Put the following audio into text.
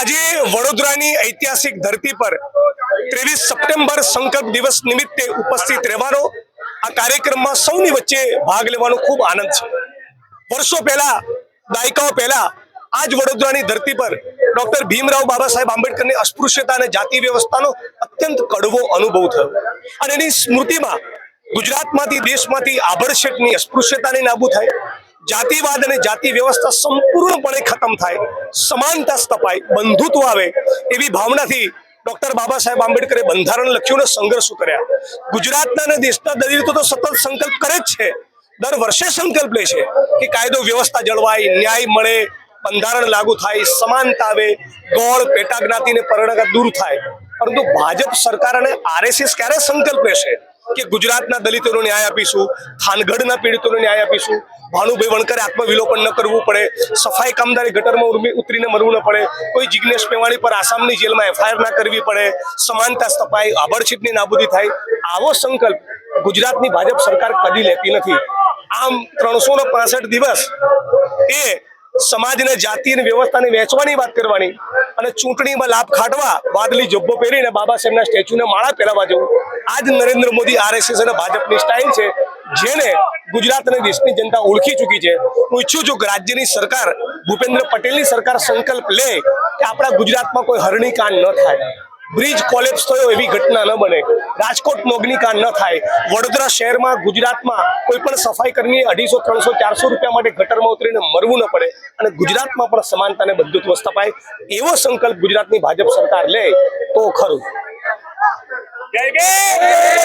આજે વડોદરાની ઐતિહાસિક ધરતી પર ત્રેવીસ સપ્ટેમ્બર સંકલ્પ દિવસ નિમિત્તે ઉપસ્થિત રહેવાનો આ કાર્યક્રમમાં સૌની વચ્ચે ભાગ લેવાનો ખૂબ આનંદ છે. વર્ષો પહેલા, દાયકાઓ પહેલા આજ વડોદરાની ધરતી પર ડોક્ટર ભીમરાવ બાબા સાહેબ આંબેડકરની અસ્પૃશ્યતા અને જાતિ વ્યવસ્થાનો અત્યંત કડવો અનુભવ થયો. અને એની સ્મૃતિમાં ગુજરાતમાંથી, દેશમાંથી આભડશેટની અસ્પૃશ્યતાને નાબૂદ થાય. જાતિવાદ અને જાતિ વ્યવસ્થા સંપૂર્ણપણે ખતમ થાય, સમાનતા સ્થપાય, બંધુત્વ આવે એવી ભાવનાથી ડોક્ટર બાબા સાહેબ આંબેડકરે બંધારણ લખ્યું અને સંઘર્ષો કર્યા. ગુજરાતના અને દેશના દલિતો તો સતત સંકલ્પ કરે જ છે. દર વર્ષે સંકલ્પ લે છે કે કાયદો વ્યવસ્થા જળવાય, ન્યાય મળે, બંધારણ લાગુ થાય, સમાનતા આવે, ગોળ, પેટા જ્ઞાતિને પરણગત દૂર થાય. પરંતુ ભાજપ સરકાર અને આરએસએસ ક્યારે સંકલ્પ લેશે? કે ગુજરાતના દલિતોનો ન્યાય આપીશું, ખાનગઢના પીડિતોને ન્યાય આપીશું, ભાનુભાઈ વણકરે આત્મવિલોપન ન કરવું પડે, સફાઈ કામદારી ગટરમાં ઉતરીને મરવું ન પડે, કોઈ જિગ્નેશ મેવાણી પર આસામની જેલમાં એફઆઈઆર ના કરવી પડે, સમાનતા સ્થપાય આભડછીટની નાબૂદી થાય, આવો સંકલ્પ ગુજરાતની ભાજપ સરકાર કદી લેતી નથી. આમ ત્રણસો દિવસ એ સમાજને જાતિ અને વ્યવસ્થાને વેચવાની વાત કરવાની અને ચૂંટણીમાં લાભ ખાટવા, વાદળી જબ્બો પહેરીને બાબા સાહેબના સ્ટેચ્યુને માળા પહેરાવા જવું આજ નરેન્દ્ર મોદી આરએસએસ અને ભાજપની સ્ટાઇલ છે જેને ગુજરાત અને દેશની જનતા ઓળખી ચૂકી છે. હું ઈચ્છું છું કે રાજ્યની સરકાર, ભૂપેન્દ્ર પટેલની સરકાર સંકલ્પ લે કે આપણા ગુજરાતમાં કોઈ હરણીકાંડ ન થાય. બ્રિજ કોલેપ્સ થયો એવી ઘટના ન બને. રાજકોટ મોગનીકાંડ ન થાય. વડોદરા શહેરમાં ગુજરાતમાં કોઈ પણ સફાઈ કર્મી અઢીસો, ત્રણસો, ચારસો રૂપિયા માટે ગટરમાં ઉતરીને મરવું ન પડે અને ગુજરાતમાં પણ સમાનતા અને બંધુત્વ સ્થપાય એવો સંકલ્પ ગુજરાતની ભાજપ સરકાર લે, તો ખરું. जय जय